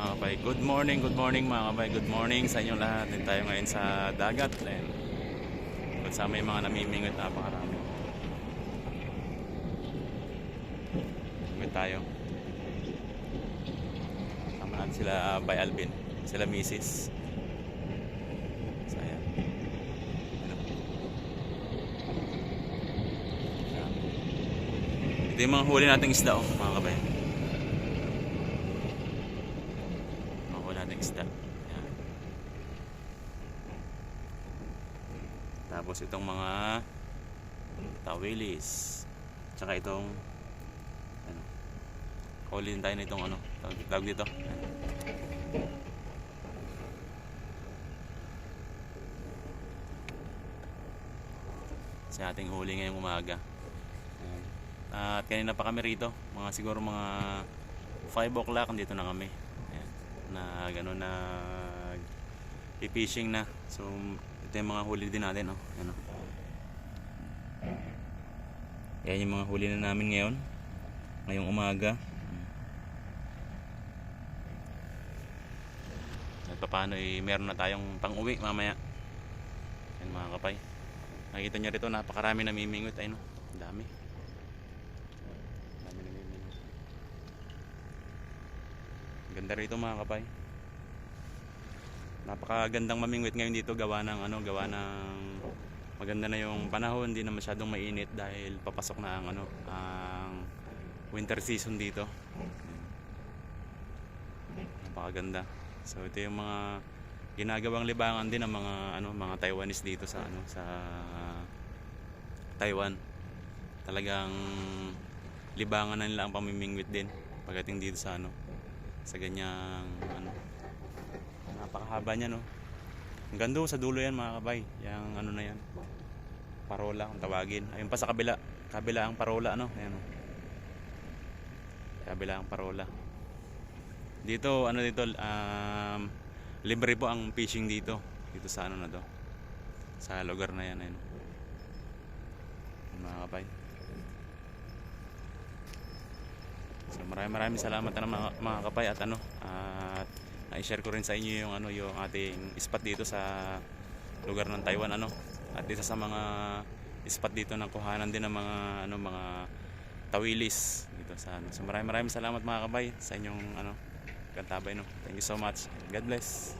mga kabay. Good morning, good morning mga kabay. Good morning sa inyo lahat. Din tayo ngayon sa dagat. Ayan. Kasama yung mga namimingwit napakarami. Mingwit tayo. Kasama natin sila uh, by Alvin. Sila. Ano? Ayan. Ito yung mga huli nating isda oh, mga kabay. Makuha natin isda. Yan. Tapos itong mga tawilis. Tsaka itong ano. Huli din tayo nitong ano. Tawag, dito. Yan. Sa ating huli ngayong umaga. At kanina pa kami rito. Mga siguro mga 5 o'clock dito na kami. Na gano'n na fishing na. So ito yung mga huli din natin. Oh. Ayan, oh. Yan yung mga huli na namin ngayon. Ngayong umaga. At paano eh, meron na tayong pang uwi mamaya. Yan mga kapay. Nakikita nyo rito napakarami namimingwit. Ayun. Ang dami. Ang dami namimingwit. Ganda rito mga kapay. Napakagandang mamingwit ngayon dito gawa ng ano, gawa ng maganda na yung panahon, hindi na masyadong mainit dahil papasok na ang ano, ang winter season dito. Napakaganda. So ito yung mga ginagawang libangan din ng mga ano, mga Taiwanese dito sa ano, sa Taiwan. Talagang libangan na nila ang pamimingwit din pagdating dito sa ano, sa ganyang ano napakahaba niya no? Hanggang doon sa dulo yan mga kabay. Yung ano na yan parola kung tawagin. Ayun pa sa kabila. Kabila ang parola ano? Ayan o kabila ang parola. Dito ano dito um, libre po ang fishing dito. Dito sa ano na to sa lugar na yan Ayun, mga kabay So maraming maraming salamat na mga, mga kapay at ano at na-share ko rin sa inyo yung ano yung ating spot dito sa lugar ng Taiwan ano at isa sa mga spot dito ng kuhanan din ng mga ano mga tawilis dito sa ano. So maraming maraming salamat mga kabay sa inyong ano kantabay no. Thank you so much. God bless.